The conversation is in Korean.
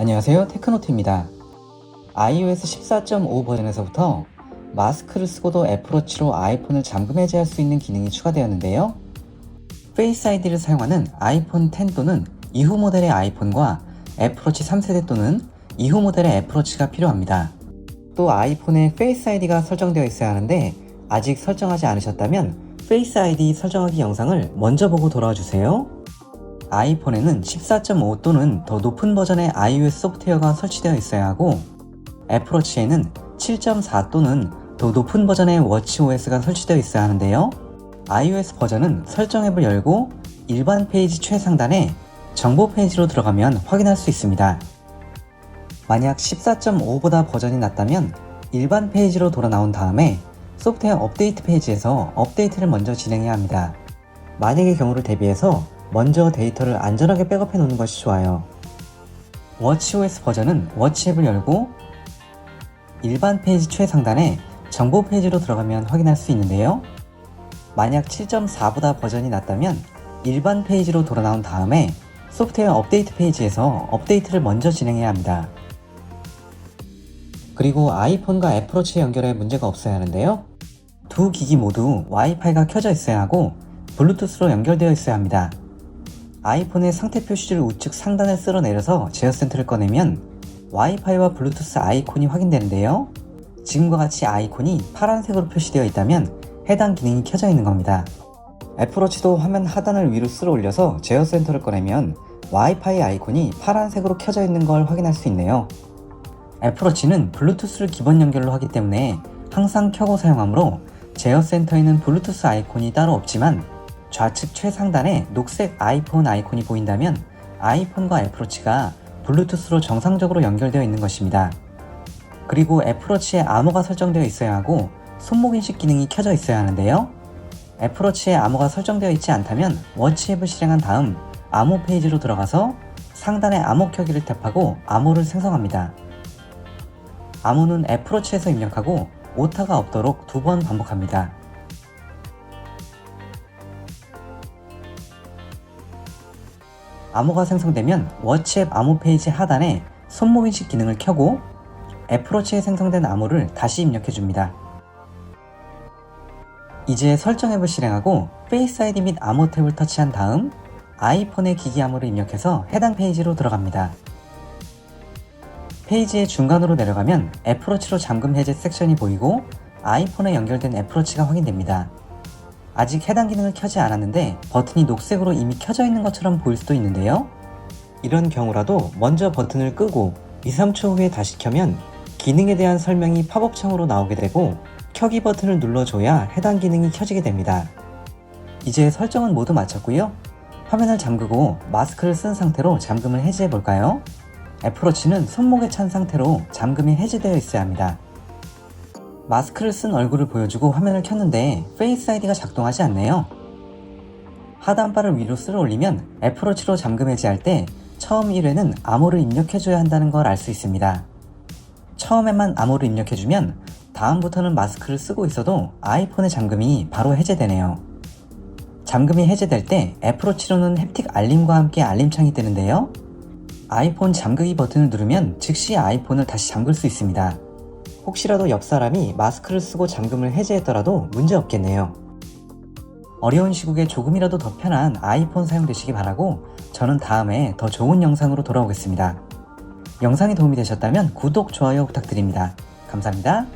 안녕하세요. 테크노트입니다. iOS 14.5 버전에서부터 마스크를 쓰고도 애플워치로 아이폰을 잠금 해제할 수 있는 기능이 추가되었는데요. 페이스 아이디를 사용하는 아이폰 10 또는 이후 모델의 아이폰과 애플워치 3세대 또는 이후 모델의 애플워치가 필요합니다. 또 아이폰에 페이스 아이디가 설정되어 있어야 하는데 아직 설정하지 않으셨다면 페이스 아이디 설정하기 영상을 먼저 보고 돌아와 주세요 아이폰에는 14.5 또는 더 높은 버전의 iOS 소프트웨어가 설치되어 있어야 하고 애플워치에는 7.4 또는 더 높은 버전의 워치OS가 설치되어 있어야 하는데요. iOS 버전은 설정 앱을 열고 일반 페이지 최상단에 정보 페이지로 들어가면 확인할 수 있습니다. 만약 14.5보다 버전이 낮다면 일반 페이지로 돌아 나온 다음에 소프트웨어 업데이트 페이지에서 업데이트를 먼저 진행해야 합니다. 만약의 경우를 대비해서 먼저 데이터를 안전하게 백업해 놓는 것이 좋아요. 워치OS 버전은 워치 앱을 열고 일반 페이지 최상단에 정보 페이지로 들어가면 확인할 수 있는데요. 만약 7.4보다 버전이 낮다면 일반 페이지로 돌아 나온 다음에 소프트웨어 업데이트 페이지에서 업데이트를 먼저 진행해야 합니다. 그리고 아이폰과 애플워치 연결에 문제가 없어야 하는데요. 두 기기 모두 와이파이가 켜져 있어야 하고 블루투스로 연결되어 있어야 합니다. 아이폰의 상태 표시를 우측 상단에 쓸어내려서 제어 센터를 꺼내면 와이파이와 블루투스 아이콘이 확인되는데요. 지금과 같이 아이콘이 파란색으로 표시되어 있다면 해당 기능이 켜져 있는 겁니다. 애플워치도 화면 하단을 위로 쓸어 올려서 제어 센터를 꺼내면 와이파이 아이콘이 파란색으로 켜져 있는 걸 확인할 수 있네요. 애플워치는 블루투스를 기본 연결로 하기 때문에 항상 켜고 사용하므로 제어 센터에는 블루투스 아이콘이 따로 없지만 좌측 최상단에 녹색 아이폰 아이콘이 보인다면 아이폰과 애플워치가 블루투스로 정상적으로 연결되어 있는 것입니다. 그리고 애플워치에 암호가 설정되어 있어야 하고 손목 인식 기능이 켜져 있어야 하는데요. 애플워치에 암호가 설정되어 있지 않다면 워치 앱을 실행한 다음 암호 페이지로 들어가서 상단의 암호 켜기를 탭하고 암호를 생성합니다. 암호는 애플워치에서 입력하고 오타가 없도록 두 번 반복합니다. 암호가 생성되면 워치앱 암호 페이지 하단에 손목 인식 기능을 켜고 애플워치에 생성된 암호를 다시 입력해 줍니다. 이제 설정 앱을 실행하고 페이스 아이디 및 암호 탭을 터치한 다음 아이폰의 기기 암호를 입력해서 해당 페이지로 들어갑니다. 페이지의 중간으로 내려가면 애플워치로 잠금 해제 섹션이 보이고 아이폰에 연결된 애플워치가 확인됩니다. 아직 해당 기능을 켜지 않았는데 버튼이 녹색으로 이미 켜져 있는 것처럼 보일 수도 있는데요. 이런 경우라도 먼저 버튼을 끄고 2, 3초 후에 다시 켜면 기능에 대한 설명이 팝업 창으로 나오게 되고 켜기 버튼을 눌러줘야 해당 기능이 켜지게 됩니다. 이제 설정은 모두 마쳤고요. 화면을 잠그고 마스크를 쓴 상태로 잠금을 해제해 볼까요? 애플워치는 손목에 찬 상태로 잠금이 해제되어 있어야 합니다. 마스크를 쓴 얼굴을 보여주고 화면을 켰는데 페이스 아이디가 작동하지 않네요. 하단 바를 위로 쓸어 올리면 애플워치로 잠금 해제할 때 처음 1회는 암호를 입력해줘야 한다는 걸 알 수 있습니다. 처음에만 암호를 입력해주면 다음부터는 마스크를 쓰고 있어도 아이폰의 잠금이 바로 해제되네요. 잠금이 해제될 때 애플워치로는 햅틱 알림과 함께 알림창이 뜨는데요. 아이폰 잠그기 버튼을 누르면 즉시 아이폰을 다시 잠글 수 있습니다. 혹시라도 옆 사람이 마스크를 쓰고 잠금을 해제했더라도 문제 없겠네요. 어려운 시국에 조금이라도 더 편한 아이폰 사용되시기 바라고 저는 다음에 더 좋은 영상으로 돌아오겠습니다. 영상이 도움이 되셨다면 구독, 좋아요 부탁드립니다. 감사합니다.